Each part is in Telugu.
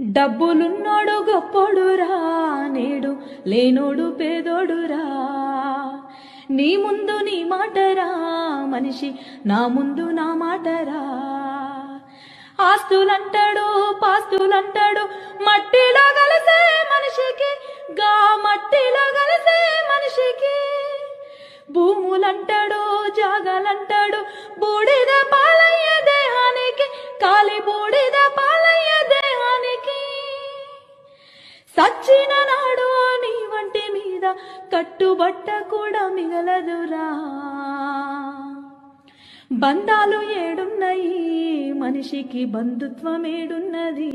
డబ్బులున్నోడు గొప్పోడురా నేడు లేనోడు పేదోడురా. నీ ముందు నీ మాటరా మనిషి నా ముందు నా మాటరా. ఆస్తులంటాడు పాస్తులంటాడు మట్టిలో కలిసే మనిషికి గా మట్టిలో కలిసే మనిషికి. భూములంటాడు జాగలంటాడు బూడిద పాలయ్యే దేహానికి కాలి బూడిద పాలయ్య దేహానికి. సచ్చిన నాడు నీ వంటి మీద కట్టుబట్ట కూడా మిగలదురా. బంధాలు ఏడున్నాయి మనిషికి బంధుత్వం ఏడున్నది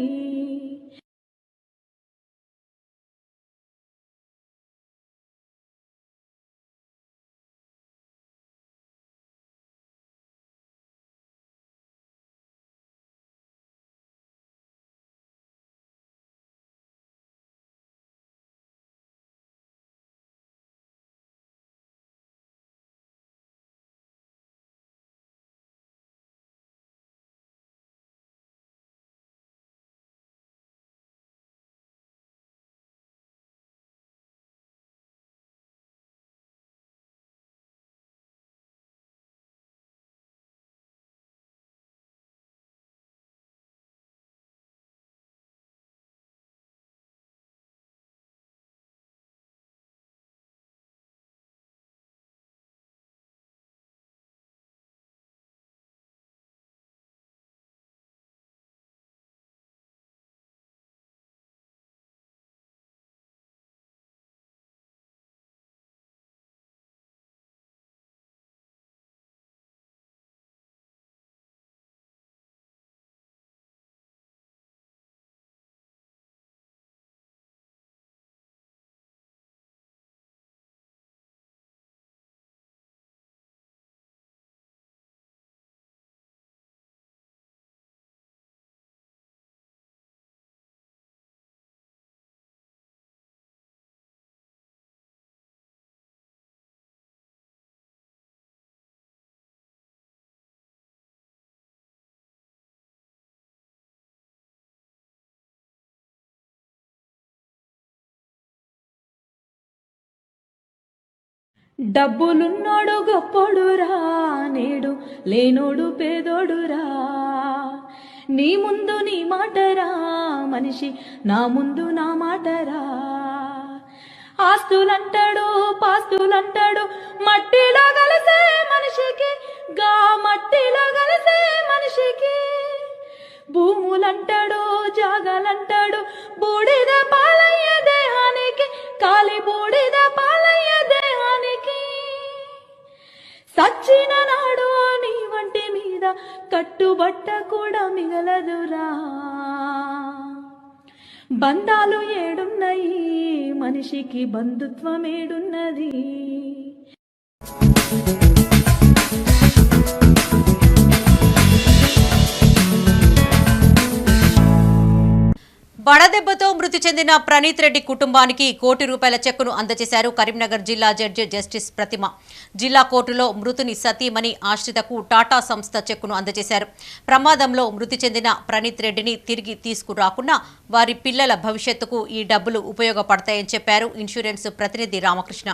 డబ్బులున్నోడు గొప్పోడురా నేడు లేనోడు పేదోడురా. నీ ముందు నీ మాటరా మనిషి నా ముందు నా మాటరా. ఆస్తులంటాడు పాస్తులంటాడు మట్టిలో కలిసే మనిషికి గా మట్టిలో కలిసే మనిషికి. భూములంటాడు జాగలంటాడు బూడిద పాలయ్య దేహానికి కాలి బూడిద పాలయ్య సచ్చిన నాడు నీ వంటి మీద కట్టుబట్ట కూడా మిగలదురా. బంధాలు ఏడున్నాయి మనిషికి బంధుత్వం ఏడున్నది. వడదెబ్బతో మృతి చెందిన ప్రణీత్ రెడ్డి కుటుంబానికి కోటి రూపాయల చెక్కును అందజేశారు కరీంనగర్ జిల్లా జడ్జి జస్టిస్ ప్రతిమ. జిల్లా కోర్టులో మృతుని సతీమణి ఆశ్రితకు టాటా సంస్థ చెక్కును అందజేశారు. ప్రమాదంలో మృతి చెందిన ప్రణీత్ రెడ్డిని తిరిగి తీసుకురాకున్నా వారి పిల్లల భవిష్యత్తుకు ఈ డబ్బులు ఉపయోగపడతాయని చెప్పారు ఇన్సూరెన్స్ ప్రతినిధి రామకృష్ణ.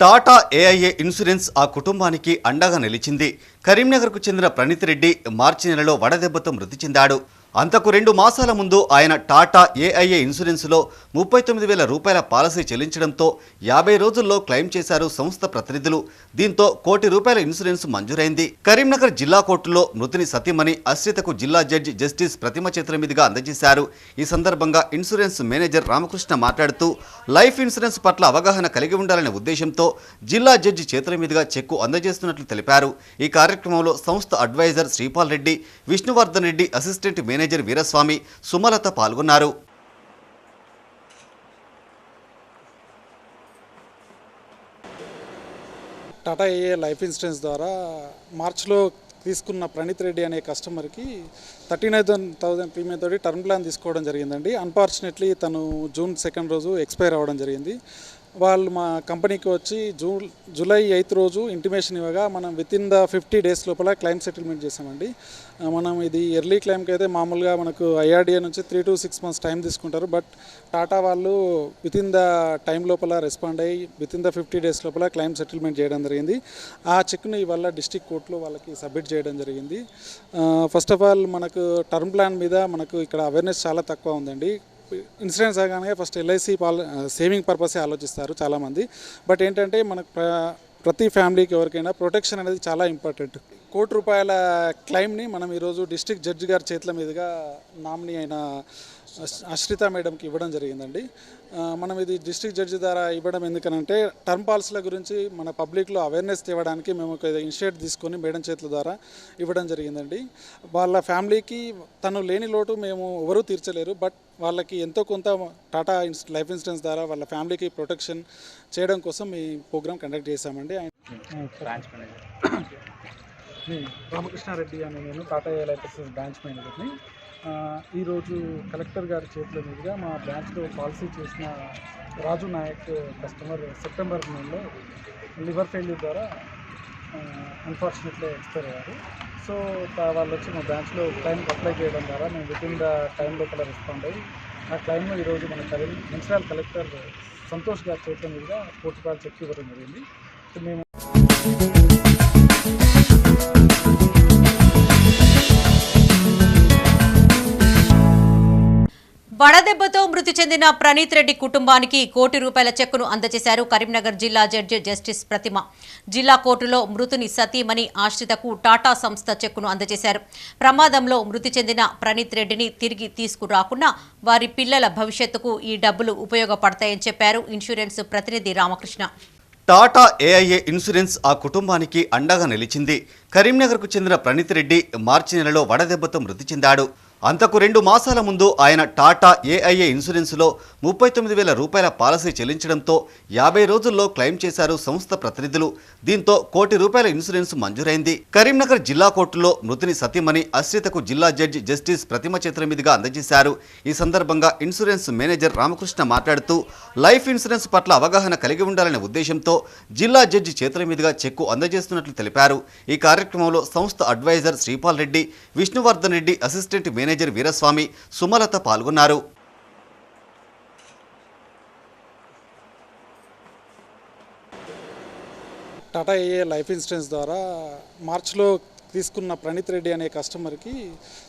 టాటా ఏఐఏ ఇన్సూరెన్స్ ఆ కుటుంబానికి అండగా నిలిచింది. కరీంనగర్కు చెందిన ప్రణీత్ రెడ్డి మార్చి నెలలో వడదెబ్బతో మృతి చెందాడు. అంతకు రెండు మాసాల ముందు ఆయన టాటా ఏఐఏ ఇన్సూరెన్స్లో ముప్పై తొమ్మిది వేల రూపాయల పాలసీ చెల్లించడంతో యాభై రోజుల్లో క్లెయిమ్ చేశారు సంస్థ ప్రతినిధులు. దీంతో కోటి రూపాయల ఇన్సూరెన్స్ మంజూరైంది. కరీంనగర్ జిల్లా కోర్టులో మృతిని సతీమణి అశ్రితకు జిల్లా జడ్జి జస్టిస్ ప్రతిమ చేతుల మీదుగా అందజేశారు. ఈ సందర్భంగా ఇన్సూరెన్స్ మేనేజర్ రామకృష్ణ మాట్లాడుతూ లైఫ్ ఇన్సూరెన్స్ పట్ల అవగాహన కలిగి ఉండాలనే ఉద్దేశంతో జిల్లా జడ్జి చేతుల మీదుగా చెక్కు అందజేస్తున్నట్లు తెలిపారు. ఈ కార్యక్రమంలో సంస్థ adviser Sripal Reddy Vishnuvardhan Reddy assistant manager Veeraswamy Sumalatha పాల్గొన్నారు. టాటా ఏఏ లైఫ్ ఇన్సూరెన్స్ ద్వారా మార్చ్లో తీసుకున్న ప్రణీత్ రెడ్డి అనే కస్టమర్కి థర్టీ నైన్ థౌసండ్ ప్రీమియం తోటి టర్మ్ ప్లాన్ తీసుకోవడం జరిగిందండి. అన్ఫార్చునేట్లీ తను జూన్ సెకండ్ రోజు ఎక్స్పైర్ అవ్వడం జరిగింది. వాళ్ళు మా కంపెనీకి వచ్చి జూ జూలై ఎయిత్ రోజు ఇంటిమేషన్ ఇవ్వగా మనం within the fifty days లోపల క్లైమ్ సెటిల్మెంట్ చేసామండి మనం ఇది ఎర్లీ క్లైమ్కి అయితే మామూలుగా మనకు ఐఆర్డీఏ నుంచి three to six months time తీసుకుంటారు. బట్ టాటా వాళ్ళు విత్ ఇన్ ద టైం లోపల రెస్పాండ్ అయ్యి within the fifty days లోపల క్లైమ్ సెటిల్మెంట్ చేయడం జరిగింది. ఆ చెక్ను ఇవాళ డిస్టిక్ కోర్టులో వాళ్ళకి సబ్మిట్ చేయడం జరిగింది. ఫస్ట్ ఆఫ్ ఆల్ మనకు టర్మ్ ప్లాన్ మీద మనకు ఇక్కడ అవేర్నెస్ చాలా తక్కువ ఉందండి. ఇన్సూరెన్స్ అవగానే ఫస్ట్ ఎల్ఐసి పాల సేవింగ్ పర్పసే ఆలోచిస్తారు చాలామంది. బట్ ఏంటంటే మనకు ప్రతి ఫ్యామిలీకి ఎవరికైనా ప్రొటెక్షన్ అనేది చాలా ఇంపార్టెంట్. కోటి రూపాయల క్లైమ్ని మనం ఈరోజు డిస్ట్రిక్ట్ జడ్జి గారి చేతుల మీదుగా నామినీ అయిన అశ్రిత మేడంకి ఇవ్వడం జరిగిందండి. మనం ఇది డిస్ట్రిక్ట్ జడ్జి ద్వారా ఇవ్వడం ఎందుకనంటే టర్మ్ పాలసీల గురించి మన పబ్లిక్లో అవేర్నెస్ తేవడానికి మేము ఒక ఇనిషియేట్ తీసుకొని మేడం చేతుల ద్వారా ఇవ్వడం జరిగిందండి. వాళ్ళ ఫ్యామిలీకి తను లేని లోటు మేము ఎవరూ తీర్చలేరు బట్ వాళ్ళకి ఎంతో కొంత టాటా ఇన్స్- లైఫ్ ఇన్సూరెన్స్ ద్వారా వాళ్ళ ఫ్యామిలీకి ప్రొటెక్షన్ చేయడం కోసం ఈ ప్రోగ్రామ్ కండక్ట్ చేశామండి. Branch manager. నేను రామకృష్ణారెడ్డి అనే నేను టాటా ఇన్సూరెన్స్ బ్రాంచ్ మేనేజర్ని. ఈరోజు కలెక్టర్ గారి చేతుల మీదుగా మా బ్రాంచ్లో పాలసీ చేసిన రాజు నాయక్ కస్టమర్ సెప్టెంబర్ నెలలో లివర్ ఫెయిల్యూర్ ద్వారా అన్ఫార్చునేట్లీ ఎక్స్పైర్ అయ్యారు. సో వాళ్ళు వచ్చి మా బ్రాంచ్లో క్లైమ్ అప్లై చేయడం ద్వారా మేము విత్ ఇన్ ద టైం లోపల రెస్పాండ్ అయ్యి ఆ క్లైమ్ ఈరోజు మన కలి మున్సిపల్ కలెక్టర్ సంతోష్ గారి చేతుల మీదుగా కోటి చెక్ ఇవ్వడం జరిగింది. సో మేము వడదెబ్బతో మృతి చెందిన ప్రణీత్ రెడ్డి కుటుంబానికి కోటి రూపాయల చెక్కును అందజేశారు కరీంనగర్ జిల్లా జడ్జి జస్టిస్ ప్రతిమ. జిల్లా కోర్టులో మృతుని సతీమణి ఆశ్రితకు టాటా సంస్థ చెక్కును అందజేశారు. ప్రమాదంలో మృతి చెందిన ప్రణీత్ రెడ్డిని తిరిగి తీసుకురాకుండా వారి పిల్లల భవిష్యత్తుకు ఈ డబ్బులు ఉపయోగపడతాయని చెప్పారు ఇన్సూరెన్స్ ప్రతినిధి రామకృష్ణ. టాటా ఏఐఏ ఇన్సూరెన్స్ ఆ కుటుంబానికి అండగా నిలిచింది. కరీంనగర్కు చెందిన ప్రణీత్ రెడ్డి మార్చి నెలలో వడదెబ్బతో మృతి చెందాడు. అంతకు రెండు మాసాల ముందు ఆయన టాటా ఏఐఏ ఇన్సూరెన్స్లో ముప్పై తొమ్మిది వేల రూపాయల పాలసీ చెల్లించడంతో యాభై రోజుల్లో క్లెయిమ్ చేశారు సంస్థ ప్రతినిధులు. దీంతో కోటి రూపాయల ఇన్సూరెన్స్ మంజూరైంది. కరీంనగర్ జిల్లా కోర్టులో మృతిని సతీమణి అశ్రితకు జిల్లా జడ్జి జస్టిస్ ప్రతిమ చేతుల మీదుగా అందజేశారు. ఈ సందర్భంగా ఇన్సూరెన్స్ మేనేజర్ రామకృష్ణ మాట్లాడుతూ లైఫ్ ఇన్సూరెన్స్ పట్ల అవగాహన కలిగి ఉండాలనే ఉద్దేశంతో జిల్లా జడ్జి చేతుల మీదుగా చెక్కు అందజేస్తున్నట్లు తెలిపారు. ఈ కార్యక్రమంలో సంస్థ adviser Sripal Reddy Vishnuvardhan Reddy assistant manager Veeraswamy Sumalatha పాల్గొన్నారు. టాటా ఏఏ లైఫ్ ఇన్సూరెన్స్ ద్వారా మార్చిలో తీసుకున్న ప్రణీత్ రెడ్డి అనే కస్టమర్కి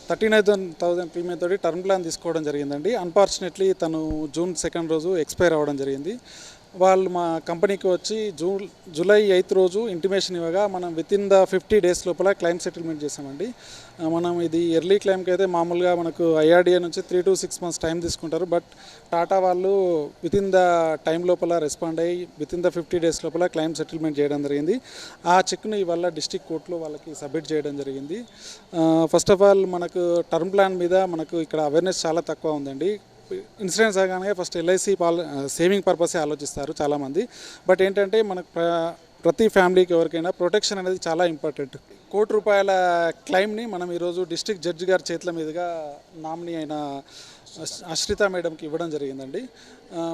థర్టీ నైన్ థౌసండ్ ప్రీమియం తోటి టర్మ్ ప్లాన్ తీసుకోవడం జరిగిందండి. అన్ఫార్చునేట్లీ తను జూన్ సెకండ్ రోజు ఎక్స్పైర్ అవ్వడం జరిగింది. వాళ్ళు మా కంపెనీకి వచ్చి జూ జూలై ఎయిత్ రోజు ఇంటిమేషన్ ఇవ్వగా మనం within the fifty days లోపల క్లైమ్ సెటిల్మెంట్ చేసామండి మనం ఇది ఎర్లీ క్లైమ్కి అయితే మామూలుగా మనకు ఐఆర్డిఏ నుంచి three to six months time తీసుకుంటారు. బట్ టాటా వాళ్ళు విత్ ఇన్ ద టైం లోపల రెస్పాండ్ అయ్యి within the fifty days లోపల క్లైమ్ సెటిల్మెంట్ చేయడం జరిగింది. ఆ చెక్ను ఇవాళ డిస్టిక్ కోర్టులో వాళ్ళకి సబ్మిట్ చేయడం జరిగింది. ఫస్ట్ ఆఫ్ ఆల్ మనకు టర్మ్ ప్లాన్ మీద మనకు ఇక్కడ అవేర్నెస్ చాలా తక్కువ ఉందండి. ఇన్సూరెన్స్ అవగానే ఫస్ట్ ఎల్ఐసి పాల సేవింగ్ పర్పసే ఆలోచిస్తారు చాలామంది. బట్ ఏంటంటే మనకు ప్రతి ఫ్యామిలీకి ఎవరికైనా ప్రొటెక్షన్ అనేది చాలా ఇంపార్టెంట్. కోటి రూపాయల క్లైమ్ని మనం ఈరోజు డిస్ట్రిక్ట్ జడ్జి గారి చేతుల మీదుగా నామినీ అయిన అశ్రిత మేడంకి ఇవ్వడం జరిగిందండి.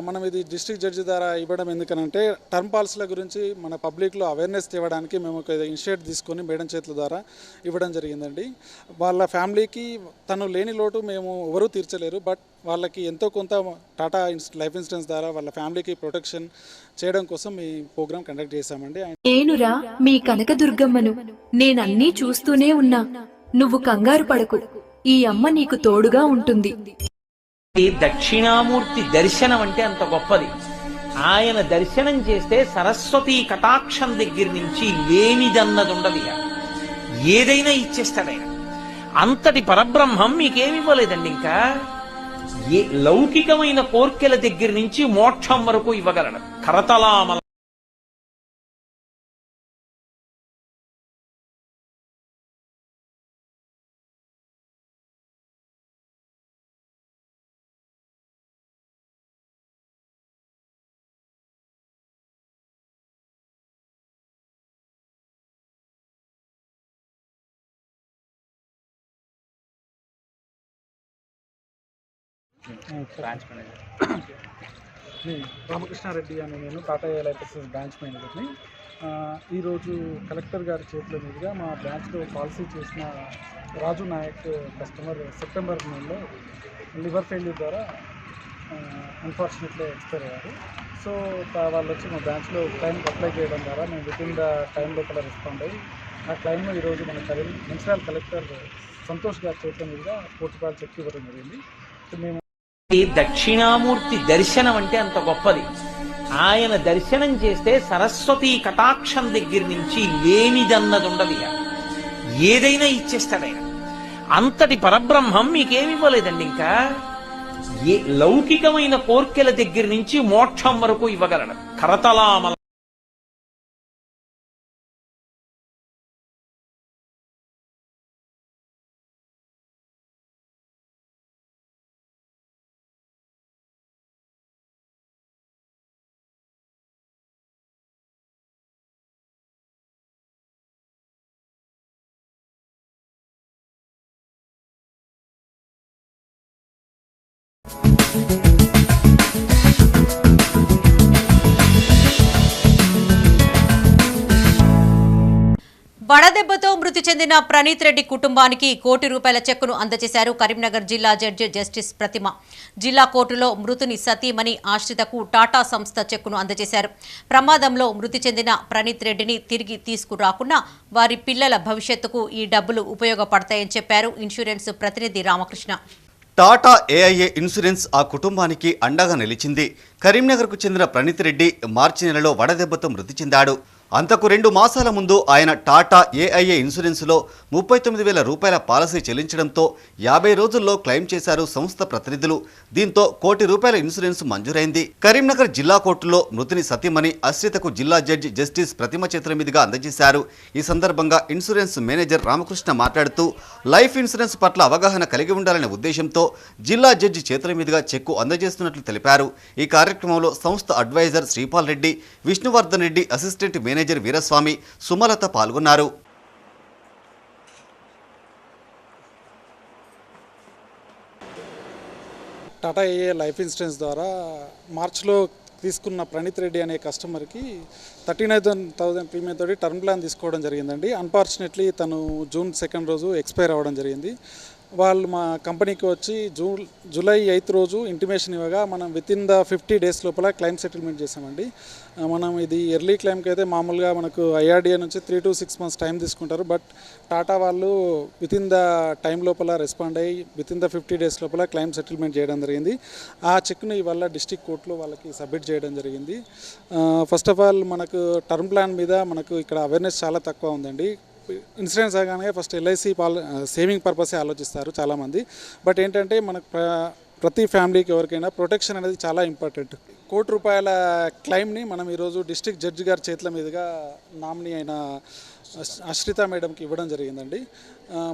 మనం ఇది డిస్ట్రిక్ట్ జడ్జి ద్వారా ఇవ్వడం ఎందుకనంటే టర్మ్ పాలసీల గురించి మన పబ్లిక్లో అవేర్నెస్ తేవడానికి మేము ఒక ఇనిషియేట్ తీసుకొని మేడం చేతుల ద్వారా ఇవ్వడం జరిగిందండి. వాళ్ళ ఫ్యామిలీకి తను లేని లోటు మేము ఎవరూ తీర్చలేరు బట్ వాళ్ళకి ఎంతో కొంత టాటా లైఫ్ ఇన్సూరెన్స్ ద్వారా వాళ్ళ ఫ్యామిలీకి ప్రొటెక్షన్ చేయడం కోసం ఈ ప్రోగ్రామ్ కండక్ట్ చేశామండి. నేనురా మీ కనకదుర్గమ్మను. నేనన్నీ చూస్తూనే ఉన్నా. నువ్వు కంగారు పడకు. ఈ అమ్మ నీకు తోడుగా ఉంటుంది. దక్షిణామూర్తి దర్శనం అంటే అంత గొప్పది. ఆయన దర్శనం చేస్తే సరస్వతి కటాక్షం దగ్గర నుంచి లేనిదన్నది ఉండదు ఏదైనా ఇచ్చేస్తాడు ఆయన అంతటి పరబ్రహ్మం మీకేమి ఇవ్వలేదండి ఇంకా? ఏ లౌకికమైన కోర్కెల దగ్గర నుంచి మోక్షం వరకు ఇవ్వగలడు. కరతలామల బ్రాంచ్ మేనేజర్. రామకృష్ణారెడ్డి అని నేను టాటా ఎలైఫెసెస్ బ్రాంచ్ మేనేజర్ని. ఈరోజు కలెక్టర్ గారి చేతుల మీదుగా మా బ్రాంచ్లో పాలసీ చేసిన రాజు నాయక్ కస్టమర్ సెప్టెంబర్ నెలలో లివర్ ఫెయిల్యూర్ ద్వారా అన్ఫార్చునేట్లీ ఎక్స్పైర్ అయ్యారు. సో వాళ్ళు వచ్చి మా బ్రాంచ్లో క్లైమ్కి అప్లై చేయడం ద్వారా మేము విత్ ఇన్ ద టైం లోపల రెస్పాండ్ అయ్యి ఆ క్లైమ్ను ఈరోజు మన కరీ మున్సిపల్ కలెక్టర్ సంతోష్ గారి చేతుల మీదుగా రూపాయలు చెక్ ఇవ్వడం జరిగింది. సో మేము దక్షిణామూర్తి దర్శనం అంటే అంత గొప్పది. ఆయన దర్శనం చేస్తే సరస్వతి కటాక్షం దగ్గర నుంచి లేనిదన్నది ఉండదు ఏదైనా ఇచ్చేస్తాడు ఆయన. అంతటి పరబ్రహ్మం మీకేమివ్వలేదండి ఇంకా? ఏ లౌకికమైన కోర్కెల దగ్గర నుంచి మోక్షం వరకు ఇవ్వగలడు కరతలామల వడదెబ్బతో మృతి చెందిన ప్రణీత్ రెడ్డి కుటుంబానికి కోటి రూపాయల చెక్కును అందజేశారు కరీంనగర్ జిల్లా జడ్జి జస్టిస్ ప్రతిమ. జిల్లా కోర్టులో మృతుని సతీమణి ఆశ్రితకు టాటా సంస్థ చెక్కును అందజేశారు. ప్రమాదంలో మృతి చెందిన ప్రణీత్ రెడ్డిని తిరిగి తీసుకురాకున్నా వారి పిల్లల భవిష్యత్తుకు ఈ డబ్బులు ఉపయోగపడతాయని చెప్పారు ఇన్సూరెన్స్ ప్రతినిధి రామకృష్ణ. టాటా ఏఐఏ ఇన్సూరెన్స్ ఆ కుటుంబానికి అండగా నిలిచింది. కరీంనగర్కు చెందిన ప్రణీత్ రెడ్డి మార్చి నెలలో వడదెబ్బతో మృతి చెందాడు. అంతకు రెండు మాసాల ముందు ఆయన టాటా ఏఐఏ ఇన్సూరెన్స్లో ముప్పై తొమ్మిది వేల రూపాయల పాలసీ చెల్లించడంతో యాభై రోజుల్లో క్లెయిమ్ చేశారు సంస్థ ప్రతినిధులు. దీంతో కోటి రూపాయల ఇన్సూరెన్స్ మంజూరైంది. కరీంనగర్ జిల్లా కోర్టులో మృతిని సతీమణి అశ్రితకు జిల్లా జడ్జి జస్టిస్ ప్రతిమ చేతుల మీదుగా అందజేశారు. ఈ సందర్భంగా ఇన్సూరెన్స్ మేనేజర్ రామకృష్ణ మాట్లాడుతూ లైఫ్ ఇన్సూరెన్స్ పట్ల అవగాహన కలిగి ఉండాలనే ఉద్దేశంతో జిల్లా జడ్జి చేతుల మీదుగా చెక్కు అందజేస్తున్నట్లు తెలిపారు. ఈ కార్యక్రమంలో సంస్థ adviser Sripal Reddy Vishnuvardhan Reddy assistant manager Veeraswamy Sumalatha పాల్గొన్నారు. టాటా ఏఏ లైఫ్ ఇన్సూరెన్స్ ద్వారా మార్చిలో తీసుకున్న ప్రణీత్ రెడ్డి అనే కస్టమర్కి థర్టీ నైన్ థౌసండ్ ప్రీమియం తోటి టర్మ్ ప్లాన్ తీసుకోవడం జరిగిందండి. అన్ఫార్చునేట్లీ తను జూన్ సెకండ్ రోజు ఎక్స్పైర్ అవ్వడం జరిగింది. వాళ్ళు మా కంపెనీకి వచ్చి జూ జూలై ఎయిత్ రోజు ఇంటిమేషన్ ఇవ్వగా మనం within the fifty days లోపల క్లైమ్ సెటిల్మెంట్ చేసామండి మనం ఇది ఎర్లీ క్లైమ్కి అయితే మామూలుగా మనకు ఐఆర్డీఏ నుంచి three to six months time తీసుకుంటారు. బట్ టాటా వాళ్ళు విత్ ఇన్ ద టైం లోపల రెస్పాండ్ అయ్యి within the fifty days లోపల క్లైమ్ సెటిల్మెంట్ చేయడం జరిగింది. ఆ చెక్ను ఇవాళ డిస్టిక్ కోర్టులో వాళ్ళకి సబ్మిట్ చేయడం జరిగింది. ఫస్ట్ ఆఫ్ ఆల్ మనకు టర్మ్ ప్లాన్ మీద మనకు ఇక్కడ అవేర్నెస్ చాలా తక్కువ ఉందండి. ఇన్సూరెన్స్ అనగానే ఫస్ట్ ఎల్ఐసి పాల సేవింగ్ పర్పసే ఆలోచిస్తారు చాలామంది. బట్ ఏంటంటే మనకు ప్రతి ఫ్యామిలీకి ఎవరికైనా ప్రొటెక్షన్ అనేది చాలా ఇంపార్టెంట్. కోటి రూపాయల క్లైమ్ని మనం ఈరోజు డిస్ట్రిక్ట్ జడ్జి గారి చేతుల మీదుగా నామినీ అయిన అశ్రిత మేడంకి ఇవ్వడం జరిగిందండి.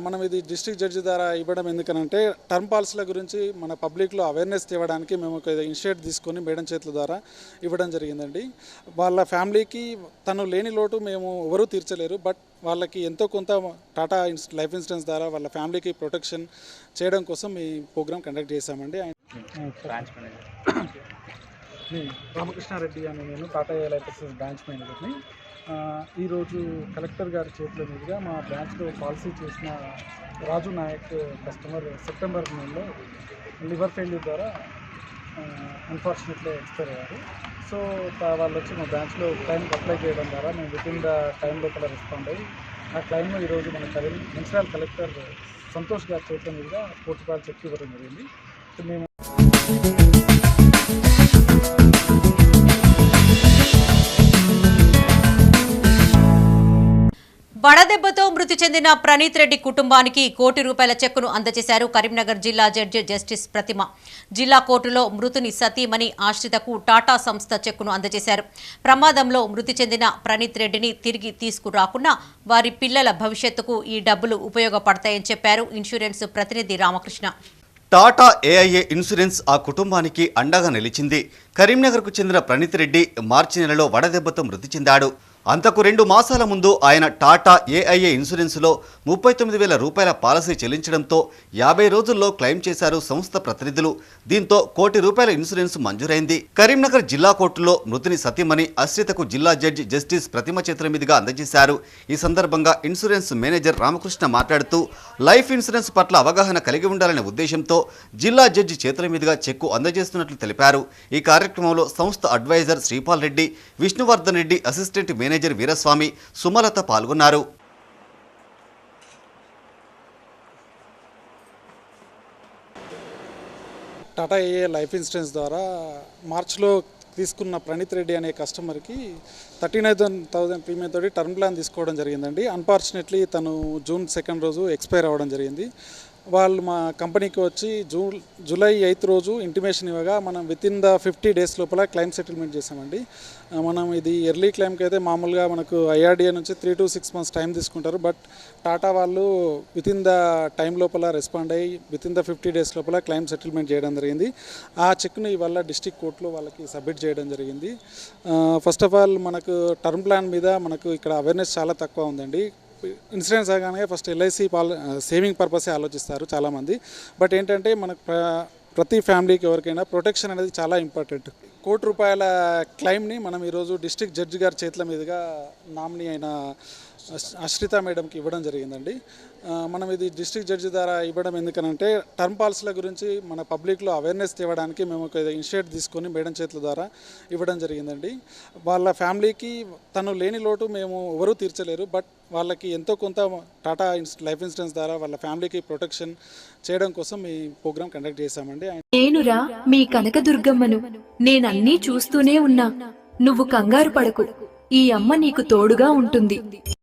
మనం ఇది డిస్ట్రిక్ట్ జడ్జి ద్వారా ఇవ్వడం ఎందుకనంటే టర్మ్ పాలసీల గురించి మన పబ్లిక్లో అవేర్నెస్ తేవడానికి మేము ఒక ఇనిషియేట్ తీసుకొని మేడం చేతుల ద్వారా ఇవ్వడం జరిగిందండి. వాళ్ళ ఫ్యామిలీకి తను లేని లోటు మేము ఎవరూ తీర్చలేరు బట్ వాళ్ళకి ఎంతో కొంత టాటా లైఫ్ ఇన్సూరెన్స్ ద్వారా వాళ్ళ ఫ్యామిలీకి ప్రొటెక్షన్ చేయడం కోసం ఈ ప్రోగ్రామ్ కండక్ట్ చేశామండి. రామకృష్ణారెడ్డి అని నేను టాటా ఎలక్ట్రిసిస్ బ్రాంచ్ మేనేజర్ని. ఈరోజు కలెక్టర్ గారి చేతుల మీదుగా మా బ్రాంచ్లో పాలసీ చేసిన రాజు నాయక్ కస్టమర్ సెప్టెంబర్ నెలలో లివర్ ఫెయిల్యూర్ ద్వారా అన్ఫార్చునేట్లీ ఎక్స్పైర్ అయ్యారు. సో వాళ్ళు వచ్చి మా బ్రాంచ్లో క్లైమ్కి అప్లై చేయడం ద్వారా మేము విత్ ఇన్ ద టైం లోపల రెస్పాండ్ అయ్యి ఆ క్లైమ్ను ఈరోజు మన కలి మున్సిపల్ కలెక్టర్ సంతోష్ గారి చేతుల మీదుగా కోటి రూపాయలు చెక్ ఇవ్వడం జరిగింది. సో మేము మృతి చెందిన ప్రణీత్ రెడ్డి కుటుంబానికి కోటి రూపాయల చెక్కును అందజేశారు కరీంనగర్ జిల్లా జడ్జి జస్టిస్ ప్రతిమ. జిల్లా కోర్టులో మృతుని సతీమణి ఆశ్రితకు టాటా సంస్థ చెక్కును అందజేశారు. ప్రమాదంలో మృతి చెందిన ప్రణీత్ రెడ్డిని తిరిగి తీసుకురాకున్నా వారి పిల్లల భవిష్యత్తుకు ఈ డబ్బులు ఉపయోగపడతాయని చెప్పారు ఇన్సూరెన్స్ ప్రతినిధి రామకృష్ణ. టాటా ఏఐఏ ఇన్సూరెన్స్ ఆ కుటుంబానికి అండగా నిలిచింది. కరీంనగర్కు చెందిన ప్రణీత్ రెడ్డి మార్చి నెలలో వడదెబ్బతో మృతి చెందాడు. అంతకు రెండు మాసాల ముందు ఆయన టాటా ఏఐఏ ఇన్సూరెన్స్లో ముప్పై తొమ్మిది వేల రూపాయల పాలసీ చెల్లించడంతో యాభై రోజుల్లో క్లెయిమ్ చేశారు సంస్థ ప్రతినిధులు. దీంతో కోటి రూపాయల ఇన్సూరెన్స్ మంజూరైంది. కరీంనగర్ జిల్లా కోర్టులో మృతుని సతీమణి అశ్రితకు జిల్లా జడ్జి జస్టిస్ ప్రతిమ చేతుల మీదుగా అందజేశారు. ఈ సందర్భంగా ఇన్సూరెన్స్ మేనేజర్ రామకృష్ణ మాట్లాడుతూ లైఫ్ ఇన్సూరెన్స్ పట్ల అవగాహన కలిగి ఉండాలనే ఉద్దేశంతో జిల్లా జడ్జి చేతుల మీదుగా చెక్కు అందజేస్తున్నట్లు తెలిపారు. ఈ కార్యక్రమంలో సంస్థ adviser Sripal Reddy Vishnuvardhan Reddy assistant manager Veeraswamy Sumalatha పాల్గొన్నారు. టాటా ఏఏ లైఫ్ ఇన్సూరెన్స్ ద్వారా మార్చిలో తీసుకున్న ప్రణీత్ రెడ్డి అనే కస్టమర్కి థర్టీ నైన్ థౌసండ్ ప్రీమియం తోటి టర్మ్ ప్లాన్ తీసుకోవడం జరిగిందండి. అన్ఫార్చునేట్లీ తను జూన్ సెకండ్ రోజు ఎక్స్పైర్ అవ్వడం జరిగింది. వాళ్ళు మా కంపెనీకి వచ్చి జూ జూలై ఎయిత్ రోజు ఇంటిమేషన్ ఇవ్వగా మనం within the fifty days లోపల క్లైమ్ సెటిల్మెంట్ చేసామండి మనం ఇది ఎర్లీ క్లైమ్కి అయితే మామూలుగా మనకు ఐఆర్డిఏ నుంచి three to six months time తీసుకుంటారు. బట్ టాటా వాళ్ళు విత్ ఇన్ ద టైం లోపల రెస్పాండ్ అయ్యి within the fifty days లోపల క్లైమ్ సెటిల్మెంట్ చేయడం జరిగింది. ఆ చెక్ను ఇవాళ డిస్టిక్ కోర్టులో వాళ్ళకి సబ్మిట్ చేయడం జరిగింది. ఫస్ట్ ఆఫ్ ఆల్ మనకు టర్మ్ ప్లాన్ మీద మనకు ఇక్కడ అవేర్నెస్ చాలా తక్కువ ఉందండి. ఇన్సూరెన్స్ అనగానే ఫస్ట్ ఎల్ఐసి పాల సేవింగ్ పర్పసే ఆలోచిస్తారు చాలామంది. బట్ ఏంటంటే మనకు ప్ర- ప్రతి ఫ్యామిలీకి ఎవరికైనా ప్రొటెక్షన్ అనేది చాలా ఇంపార్టెంట్. కోటి రూపాయల క్లైమ్ని మనం ఈరోజు డిస్ట్రిక్ట్ జడ్జి గారి చేతుల మీదుగా నామినీ అయిన అశ్రిత మేడంకి ఇవ్వడం జరిగిందండి. మనం ఇది డిస్ట్రిక్ట్ జడ్జి ద్వారా ఇవ్వడం ఎందుకనంటే టర్మ్ పాలసీల గురించి మన పబ్లిక్లో అవేర్నెస్ తేవడానికి మేము ఒక ఇనిషియేట్ తీసుకొని మేడం చేతుల ద్వారా ఇవ్వడం జరిగిందండి. వాళ్ళ ఫ్యామిలీకి తను లేని లోటు మేము ఎవరూ తీర్చలేరు. బట్ వాళ్ళకి ఎంతో కొంత టాటా లైఫ్ ఇన్సూరెన్స్ ద్వారా వాళ్ళ ఫ్యామిలీకి ప్రొటెక్షన్ చేయడం కోసం ఈ ప్రోగ్రామ్ కండక్ట్ చేశామండి. నేనురా మీ కనకదుర్గమ్మను. నేనన్నీ చూస్తూనే ఉన్నా. నువ్వు కంగారు పడకు. ఈ అమ్మ నీకు తోడుగా ఉంటుంది.